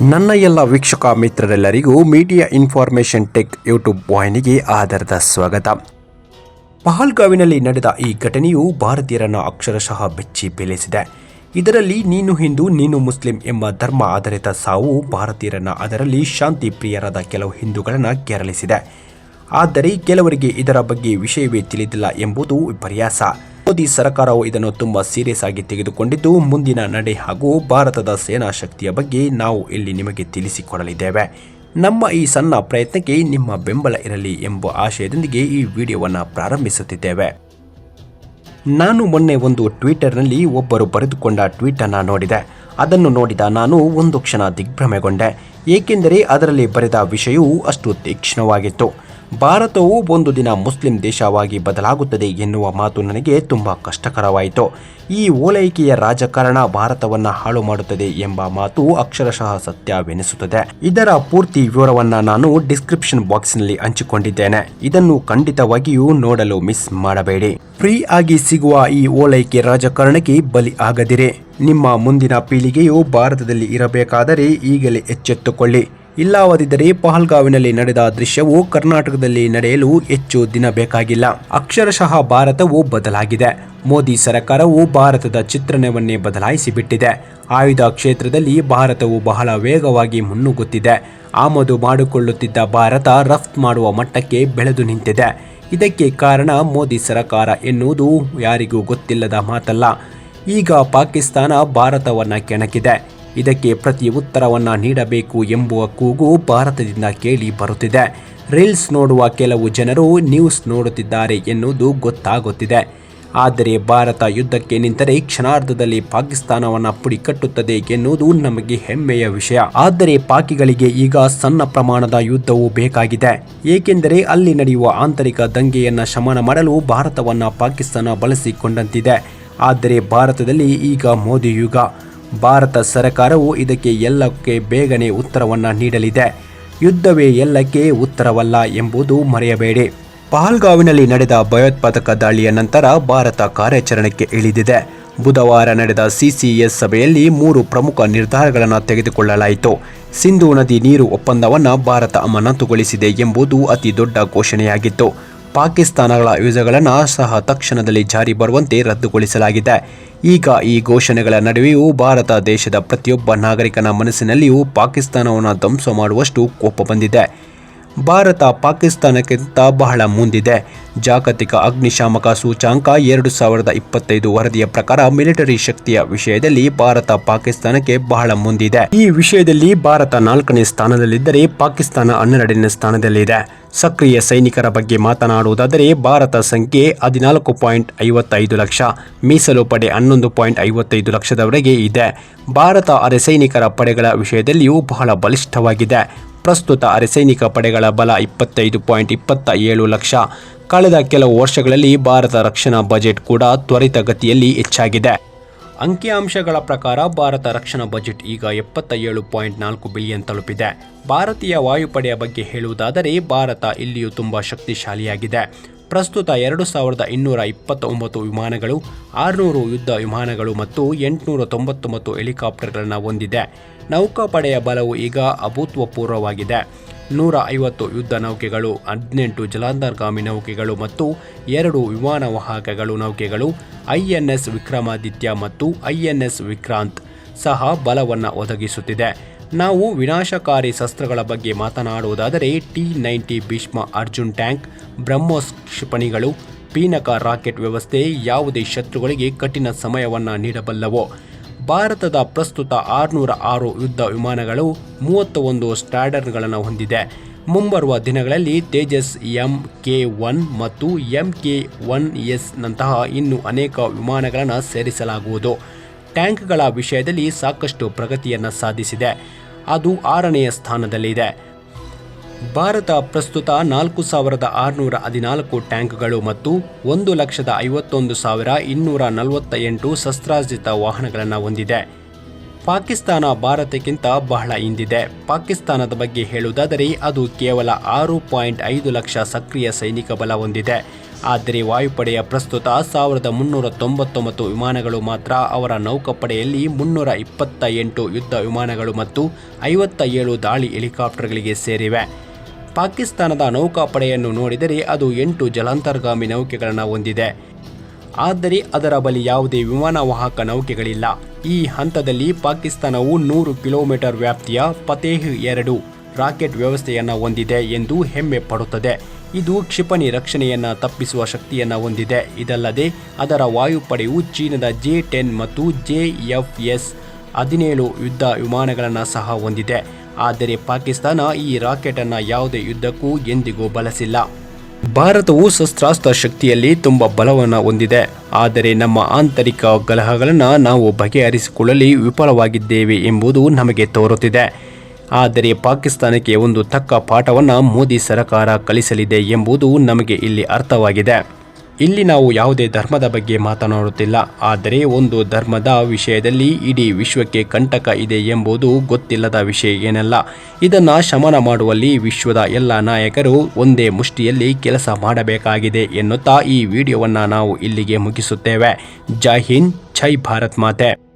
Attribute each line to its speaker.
Speaker 1: ನನ್ನ ಎಲ್ಲ ವೀಕ್ಷಕ ಮಿತ್ರರೆಲ್ಲರಿಗೂ ಮೀಡಿಯಾ ಇನ್ಫಾರ್ಮೇಷನ್ ಟೆಕ್ ಯೂಟ್ಯೂಬ್ ವಾಹಿನಿಗೆ ಆಧಾರದ ಸ್ವಾಗತ. ಪಹಲ್ಗಾವಿನಲ್ಲಿ ನಡೆದ ಈ ಘಟನೆಯು ಭಾರತೀಯರನ್ನು ಅಕ್ಷರಶಃ ಬೆಚ್ಚಿ ಬೆಳೆಸಿದೆ. ಇದರಲ್ಲಿ ನೀನು ಹಿಂದೂ, ನೀನು ಮುಸ್ಲಿಂ ಎಂಬ ಧರ್ಮ ಆಧಾರಿತ ಸಾವು ಭಾರತೀಯರನ್ನು ಅದರಲ್ಲಿ ಶಾಂತಿ ಪ್ರಿಯರಾದ ಕೆಲವು ಹಿಂದೂಗಳನ್ನು ಕೆರಳಿಸಿದೆ. ಆದರೆ ಕೆಲವರಿಗೆ ಇದರ ಬಗ್ಗೆ ವಿಷಯವೇ ತಿಳಿದಿಲ್ಲ ಎಂಬುದು ವಿಪರ್ಯಾಸ. ಮೋದಿ ಸರ್ಕಾರವು ಇದನ್ನು ತುಂಬಾ ಸೀರಿಯಸ್ ಆಗಿ ತೆಗೆದುಕೊಂಡಿದ್ದು, ಮುಂದಿನ ನಡೆ ಹಾಗೂ ಭಾರತದ ಸೇನಾ ಶಕ್ತಿಯ ಬಗ್ಗೆ ನಾವು ಇಲ್ಲಿ ನಿಮಗೆ ತಿಳಿಸಿಕೊಡಲಿದ್ದೇವೆ. ನಮ್ಮ ಈ ಸಣ್ಣ ಪ್ರಯತ್ನಕ್ಕೆ ನಿಮ್ಮ ಬೆಂಬಲ ಇರಲಿ ಎಂಬ ಆಶಯದೊಂದಿಗೆ ಈ ವಿಡಿಯೋವನ್ನು ಪ್ರಾರಂಭಿಸುತ್ತಿದ್ದೇವೆ. ನಾನು ಮೊನ್ನೆ ಒಂದು ಟ್ವಿಟರ್ನಲ್ಲಿ ಒಬ್ಬರು ಬರೆದುಕೊಂಡ ಟ್ವೀಟ್ ಅನ್ನ ನೋಡಿದೆ. ಅದನ್ನು ನೋಡಿದ ನಾನು ಒಂದು ಕ್ಷಣ ದಿಗ್ಭ್ರಮೆಗೊಂಡೆ. ಏಕೆಂದರೆ ಅದರಲ್ಲಿ ಬರೆದ ವಿಷಯವು ಅಷ್ಟು ತೀಕ್ಷ್ಣವಾಗಿತ್ತು. ಭಾರತವು ಒಂದು ದಿನ ಮುಸ್ಲಿಂ ದೇಶವಾಗಿ ಬದಲಾಗುತ್ತದೆ ಎನ್ನುವ ಮಾತು ನನಗೆ ತುಂಬ ಕಷ್ಟಕರವಾಯಿತು. ಈ ಓಲೈಕೆಯ ರಾಜಕಾರಣ ಭಾರತವನ್ನ ಹಾಳು ಮಾಡುತ್ತದೆ ಎಂಬ ಮಾತು ಅಕ್ಷರಶಃ ಸತ್ಯವೆನಿಸುತ್ತದೆ. ಇದರ ಪೂರ್ತಿ ವಿವರವನ್ನ ನಾನು ಡಿಸ್ಕ್ರಿಪ್ಷನ್ ಬಾಕ್ಸ್ನಲ್ಲಿ ಹಂಚಿಕೊಂಡಿದ್ದೇನೆ. ಇದನ್ನು ಖಂಡಿತವಾಗಿಯೂ ನೋಡಲು ಮಿಸ್ ಮಾಡಬೇಡಿ. ಫ್ರೀ ಆಗಿ ಸಿಗುವ ಈ ಓಲೈಕೆ ರಾಜಕಾರಣಕ್ಕೆ ಬಲಿ ಆಗದಿರಿ. ನಿಮ್ಮ ಮುಂದಿನ ಪೀಳಿಗೆಯು ಭಾರತದಲ್ಲಿ ಇರಬೇಕಾದರೆ ಈಗಲೇ ಎಚ್ಚೆತ್ತುಕೊಳ್ಳಿ. ಇಲ್ಲವಾದಿದ್ದರೆ ಪಹಲ್ಗಾವಿನಲ್ಲಿ ನಡೆದ ದೃಶ್ಯವು ಕರ್ನಾಟಕದಲ್ಲಿ ನಡೆಯಲು ಹೆಚ್ಚು ದಿನ ಬೇಕಾಗಿಲ್ಲ. ಅಕ್ಷರಶಃ ಭಾರತವು ಬದಲಾಗಿದೆ. ಮೋದಿ ಸರ್ಕಾರವು ಭಾರತದ ಚಿತ್ರಣವನ್ನೇ ಬದಲಾಯಿಸಿ ಬಿಟ್ಟಿದೆ ಆಯುಧ ಕ್ಷೇತ್ರದಲ್ಲಿ ಭಾರತವು ಬಹಳ ವೇಗವಾಗಿ ಮುನ್ನುಗ್ಗುತ್ತಿದೆ. ಆಮದು ಮಾಡಿಕೊಳ್ಳುತ್ತಿದ್ದ ಭಾರತ ರಫ್ತು ಮಾಡುವ ಮಟ್ಟಕ್ಕೆ ಬೆಳೆದು ನಿಂತಿದೆ. ಇದಕ್ಕೆ ಕಾರಣ ಮೋದಿ ಸರಕಾರ ಎನ್ನುವುದು ಯಾರಿಗೂ ಗೊತ್ತಿಲ್ಲದ ಮಾತಲ್ಲ. ಈಗ ಪಾಕಿಸ್ತಾನ ಭಾರತವನ್ನು ಕೆಣಕಿದೆ. ಇದಕ್ಕೆ ಪ್ರತಿ ಉತ್ತರವನ್ನು ನೀಡಬೇಕು ಎಂಬುವ ಕೂಗು ಭಾರತದಿಂದ ಕೇಳಿ ಬರುತ್ತಿದೆ. ರೀಲ್ಸ್ ನೋಡುವ ಕೆಲವು ಜನರು ನ್ಯೂಸ್ ನೋಡುತ್ತಿದ್ದಾರೆ ಎನ್ನುವುದು ಗೊತ್ತಾಗುತ್ತಿದೆ. ಆದರೆ ಭಾರತ ಯುದ್ಧಕ್ಕೆ ನಿಂತರೆ ಕ್ಷಣಾರ್ಧದಲ್ಲಿ ಪಾಕಿಸ್ತಾನವನ್ನು ಪುಡಿ ಕಟ್ಟುತ್ತದೆ ಎನ್ನುವುದು ನಮಗೆ ಹೆಮ್ಮೆಯ ವಿಷಯ. ಆದರೆ ಪಾಕಿಗಳಿಗೆ ಈಗ ಸಣ್ಣ ಪ್ರಮಾಣದ ಯುದ್ಧವು ಬೇಕಾಗಿದೆ. ಏಕೆಂದರೆ ಅಲ್ಲಿ ನಡೆಯುವ ಆಂತರಿಕ ದಂಗೆಯನ್ನು ಶಮನ ಮಾಡಲು ಭಾರತವನ್ನು ಪಾಕಿಸ್ತಾನ ಬಳಸಿಕೊಂಡಂತಿದೆ. ಆದರೆ ಭಾರತದಲ್ಲಿ ಈಗ ಮೋದಿ ಯುಗ ಭಾರತ ಸರ್ಕಾರವು ಇದಕ್ಕೆ ಎಲ್ಲಕ್ಕೆ ಬೇಗನೆ ಉತ್ತರವನ್ನು ನೀಡಲಿದೆ. ಯುದ್ಧವೇ ಎಲ್ಲಕ್ಕೆ ಉತ್ತರವಲ್ಲ ಎಂಬುದು ಮರೆಯಬೇಡಿ. ಪಹಲ್ಗಾವಿನಲ್ಲಿ ನಡೆದ ಭಯೋತ್ಪಾದಕ ದಾಳಿಯ ನಂತರ ಭಾರತ ಕಾರ್ಯಾಚರಣೆಗೆ ಇಳಿದಿದೆ. ಬುಧವಾರ ನಡೆದ ಸಿಸಿಎಸ್ ಸಭೆಯಲ್ಲಿ ಮೂರು ಪ್ರಮುಖ ನಿರ್ಧಾರಗಳನ್ನು ತೆಗೆದುಕೊಳ್ಳಲಾಯಿತು. ಸಿಂಧೂ ನದಿ ನೀರು ಒಪ್ಪಂದವನ್ನು ಭಾರತ ಅಮಾನತುಗೊಳಿಸಿದೆ ಎಂಬುದು ಅತಿ ದೊಡ್ಡ ಘೋಷಣೆಯಾಗಿತ್ತು. ಪಾಕಿಸ್ತಾನಗಳ ವೀಸಾಗಳನ್ನು ಸಹ ತಕ್ಷಣದಲ್ಲಿ ಜಾರಿ ಬರುವಂತೆ ರದ್ದುಗೊಳಿಸಲಾಗಿದೆ. ಈಗ ಈ ಘೋಷಣೆಗಳ ನಡುವೆಯೂ ಭಾರತ ದೇಶದ ಪ್ರತಿಯೊಬ್ಬ ನಾಗರಿಕನ ಮನಸ್ಸಿನಲ್ಲಿಯೂ ಪಾಕಿಸ್ತಾನವನ್ನು ಧ್ವಂಸ ಮಾಡುವಷ್ಟು ಕೋಪ ಬಂದಿದೆ. ಭಾರತ ಪಾಕಿಸ್ತಾನಕ್ಕಿಂತ ಬಹಳ ಮುಂದಿದೆ. ಜಾಗತಿಕ ಅಗ್ನಿಶಾಮಕ ಸೂಚಾಂಕ ಎರಡು ಸಾವಿರದ ಇಪ್ಪತ್ತೈದು ವರದಿಯ ಪ್ರಕಾರ ಮಿಲಿಟರಿ ಶಕ್ತಿಯ ವಿಷಯದಲ್ಲಿ ಭಾರತ ಪಾಕಿಸ್ತಾನಕ್ಕೆ ಬಹಳ ಮುಂದಿದೆ. ಈ ವಿಷಯದಲ್ಲಿ ಭಾರತ ನಾಲ್ಕನೇ ಸ್ಥಾನದಲ್ಲಿದ್ದರೆ ಪಾಕಿಸ್ತಾನ ಹನ್ನೆರಡನೇ ಸ್ಥಾನದಲ್ಲಿದೆ. ಸಕ್ರಿಯ ಸೈನಿಕರ ಬಗ್ಗೆ ಮಾತನಾಡುವುದಾದರೆ ಭಾರತ ಸಂಖ್ಯೆ ಹದಿನಾಲ್ಕು ಪಾಯಿಂಟ್ ಐವತ್ತೈದು ಲಕ್ಷ, ಮೀಸಲು ಪಡೆ ಹನ್ನೊಂದು ಪಾಯಿಂಟ್ ಐವತ್ತೈದು ಲಕ್ಷದವರೆಗೆ ಇದೆ. ಭಾರತ ಅರೆ ಸೈನಿಕರ ಪಡೆಗಳ ವಿಷಯದಲ್ಲಿಯೂ ಬಹಳ ಬಲಿಷ್ಠವಾಗಿದೆ. ಪ್ರಸ್ತುತ ಅರೆಸೈನಿಕ ಪಡೆಗಳ ಬಲ ಇಪ್ಪತ್ತೈದು ಪಾಯಿಂಟ್ ಇಪ್ಪತ್ತ ಏಳು ಲಕ್ಷ. ಕಳೆದ ಕೆಲವು ವರ್ಷಗಳಲ್ಲಿ ಭಾರತ ರಕ್ಷಣಾ ಬಜೆಟ್ ಕೂಡ ತ್ವರಿತಗತಿಯಲ್ಲಿ ಹೆಚ್ಚಾಗಿದೆ. ಅಂಕಿಅಂಶಗಳ ಪ್ರಕಾರ ಭಾರತ ರಕ್ಷಣಾ ಬಜೆಟ್ ಈಗ ಎಪ್ಪತ್ತ ಏಳು ಪಾಯಿಂಟ್ ನಾಲ್ಕು ಬಿಲಿಯನ್ ತಲುಪಿದೆ. ಭಾರತೀಯ ವಾಯುಪಡೆಯ ಬಗ್ಗೆ ಹೇಳುವುದಾದರೆ, ಭಾರತ ಇಲ್ಲಿಯೂ ತುಂಬ ಶಕ್ತಿಶಾಲಿಯಾಗಿದೆ. ಪ್ರಸ್ತುತ ಎರಡು ಸಾವಿರದ ಇನ್ನೂರ ಇಪ್ಪತ್ತೊಂಬತ್ತು ವಿಮಾನಗಳು, ಆರುನೂರು ಯುದ್ಧ ವಿಮಾನಗಳು ಮತ್ತು ಎಂಟುನೂರ ತೊಂಬತ್ತೊಂಬತ್ತು ಹೆಲಿಕಾಪ್ಟರ್ಗಳನ್ನು ಹೊಂದಿದೆ. ನೌಕಾಪಡೆಯ ಬಲವು ಈಗ ಅಭೂತಪೂರ್ವವಾಗಿದೆ. ನೂರ ಐವತ್ತು ಯುದ್ಧ ನೌಕೆಗಳು, ಹದಿನೆಂಟು ಜಲಾಂತರ್ಗಾಮಿ ನೌಕೆಗಳು ಮತ್ತು ಎರಡು ವಿಮಾನ ವಾಹಕಗಳು ನೌಕೆಗಳು, ಐಎನ್ಎಸ್ ವಿಕ್ರಮಾದಿತ್ಯ ಮತ್ತು ಐಎನ್ಎಸ್ ವಿಕ್ರಾಂತ್ ಸಹ ಬಲವನ್ನು ಒದಗಿಸುತ್ತಿದೆ. ನಾವು ವಿನಾಶಕಾರಿ ಶಸ್ತ್ರಗಳ ಬಗ್ಗೆ ಮಾತನಾಡುವುದಾದರೆ T ninety Bhishma Arjun tank, BrahMos ಕ್ಷಿಪಣಿಗಳು, Pinaka rocket ವ್ಯವಸ್ಥೆ ಯಾವುದೇ ಶತ್ರುಗಳಿಗೆ ಕಠಿಣ ಸಮಯವನ್ನು ನೀಡಬಲ್ಲವೋ? ಭಾರತದ ಪ್ರಸ್ತುತ ಆರುನೂರ ಆರು ಯುದ್ಧ ವಿಮಾನಗಳು ಮೂವತ್ತ ಒಂದು ಸ್ಟ್ರಾಡರ್ಗಳನ್ನು ಹೊಂದಿದೆ. ಮುಂಬರುವ ದಿನಗಳಲ್ಲಿ ತೇಜಸ್ ಎಂ ಕೆ ಒನ್ ಮತ್ತು ಎಂ ಕೆ ಒನ್ ಎಸ್ ನಂತಹ ಇನ್ನೂ ಅನೇಕ ವಿಮಾನಗಳನ್ನು ಸೇರಿಸಲಾಗುವುದು. ಟ್ಯಾಂಕ್ಗಳ ವಿಷಯದಲ್ಲಿ ಸಾಕಷ್ಟು ಪ್ರಗತಿಯನ್ನು ಸಾಧಿಸಿದೆ. ಅದು ಆರನೆಯ ಸ್ಥಾನದಲ್ಲಿದೆ. ಭಾರತ ಪ್ರಸ್ತುತ ನಾಲ್ಕು ಸಾವಿರದ ಆರುನೂರ ಹದಿನಾಲ್ಕು ಟ್ಯಾಂಕ್ಗಳು ಮತ್ತು ಒಂದು ಲಕ್ಷದ ಐವತ್ತೊಂದು ಸಾವಿರ ಇನ್ನೂರ ನಲವತ್ತ ಎಂಟು ಶಸ್ತ್ರಾರ್ಜಿತ ವಾಹನಗಳನ್ನು ಹೊಂದಿದೆ. ಪಾಕಿಸ್ತಾನ ಭಾರತಕ್ಕಿಂತ ಬಹಳ ಹಿಂದಿದೆ. ಪಾಕಿಸ್ತಾನದ ಬಗ್ಗೆ ಹೇಳುವುದಾದರೆ ಅದು ಕೇವಲ ಆರು ಪಾಯಿಂಟ್ ಐದು ಲಕ್ಷ ಸಕ್ರಿಯ ಸೈನಿಕ ಬಲ ಹೊಂದಿದೆ. ಆದರೆ ವಾಯುಪಡೆಯ ಪ್ರಸ್ತುತ ಸಾವಿರದ ಮುನ್ನೂರ ತೊಂಬತ್ತೊಂಬತ್ತು ವಿಮಾನಗಳು ಮಾತ್ರ ಅವರ ನೌಕಾಪಡೆಯಲ್ಲಿ ಮುನ್ನೂರ ಇಪ್ಪತ್ತ ಎಂಟು ಯುದ್ಧ ವಿಮಾನಗಳು ಮತ್ತು ಐವತ್ತ ಏಳು ದಾಳಿ ಹೆಲಿಕಾಪ್ಟರ್ಗಳಿಗೆ ಸೇರಿವೆ. ಪಾಕಿಸ್ತಾನದ ನೌಕಾಪಡೆಯನ್ನು ನೋಡಿದರೆ ಅದು ಎಂಟು ಜಲಾಂತರ್ಗಾಮಿ ನೌಕೆಗಳನ್ನು ಹೊಂದಿದೆ. ಆದರೆ ಅದರ ಬಳಿ ಯಾವುದೇ ವಿಮಾನ ವಾಹಕ ನೌಕೆಗಳಿಲ್ಲ. ಈ ಹಂತದಲ್ಲಿ ಪಾಕಿಸ್ತಾನವು ನೂರು ಕಿಲೋಮೀಟರ್ ವ್ಯಾಪ್ತಿಯ ಫತೇಹ್ ಎರಡು ರಾಕೆಟ್ ವ್ಯವಸ್ಥೆಯನ್ನು ಹೊಂದಿದೆ ಎಂದು ಹೆಮ್ಮೆ ಪಡುತ್ತದೆ. ಇದು ಕ್ಷಿಪಣಿ ರಕ್ಷಣೆಯನ್ನು ತಪ್ಪಿಸುವ ಶಕ್ತಿಯನ್ನು ಹೊಂದಿದೆ. ಇದಲ್ಲದೆ ಅದರ ವಾಯುಪಡೆಯು ಚೀನಾದ ಜೆ ಟೆನ್ ಮತ್ತು ಜೆ ಎಫ್ ಎಸ್ ಹದಿನೇಳು ಯುದ್ಧ ವಿಮಾನಗಳನ್ನು ಸಹ ಹೊಂದಿದೆ. ಆದರೆ ಪಾಕಿಸ್ತಾನ ಈ ರಾಕೆಟ್ ಅನ್ನು ಯಾವುದೇ ಯುದ್ಧಕ್ಕೂ ಎಂದಿಗೂ ಬಳಸಿಲ್ಲ. ಭಾರತವು ಶಸ್ತ್ರಾಸ್ತ್ರ ಶಕ್ತಿಯಲ್ಲಿ ತುಂಬ ಬಲವನ್ನು ಹೊಂದಿದೆ. ಆದರೆ ನಮ್ಮ ಆಂತರಿಕ ಕಲಹಗಳನ್ನು ನಾವು ಬಗೆಹರಿಸಿಕೊಳ್ಳಲಿ, ವಿಫಲವಾಗಿದ್ದೇವೆ ಎಂಬುದು ನಮಗೆ ತೋರುತ್ತಿದೆ. ಆದರೆ ಪಾಕಿಸ್ತಾನಕ್ಕೆ ಒಂದು ತಕ್ಕ ಪಾಠವನ್ನು ಮೋದಿ ಸರಕಾರ ಕಲಿಸಲಿದೆ ಎಂಬುದು ನಮಗೆ ಇಲ್ಲಿ ಅರ್ಥವಾಗಿದೆ. ಇಲ್ಲಿ ನಾವು ಯಾವುದೇ ಧರ್ಮದ ಬಗ್ಗೆ ಮಾತನಾಡುತ್ತಿಲ್ಲ. ಆದರೆ ಒಂದು ಧರ್ಮದ ವಿಷಯದಲ್ಲಿ ಇಡೀ ವಿಶ್ವಕ್ಕೆ ಕಂಟಕ ಇದೆ ಎಂಬುದು ಗೊತ್ತಿಲ್ಲದ ವಿಷಯ ಏನಲ್ಲ. ಇದನ್ನು ಶಮನ ಮಾಡುವಲ್ಲಿ ವಿಶ್ವದ ಎಲ್ಲ ನಾಯಕರು ಒಂದೇ ಮುಷ್ಟಿಯಲ್ಲಿ ಕೆಲಸ ಮಾಡಬೇಕಾಗಿದೆ ಎನ್ನುತ್ತಾ ಈ ವಿಡಿಯೋವನ್ನು ನಾವು ಇಲ್ಲಿಗೆ ಮುಗಿಸುತ್ತೇವೆ. ಜೈ ಹಿಂದ್, ಜೈ ಭಾರತ್ ಮಾತೆ.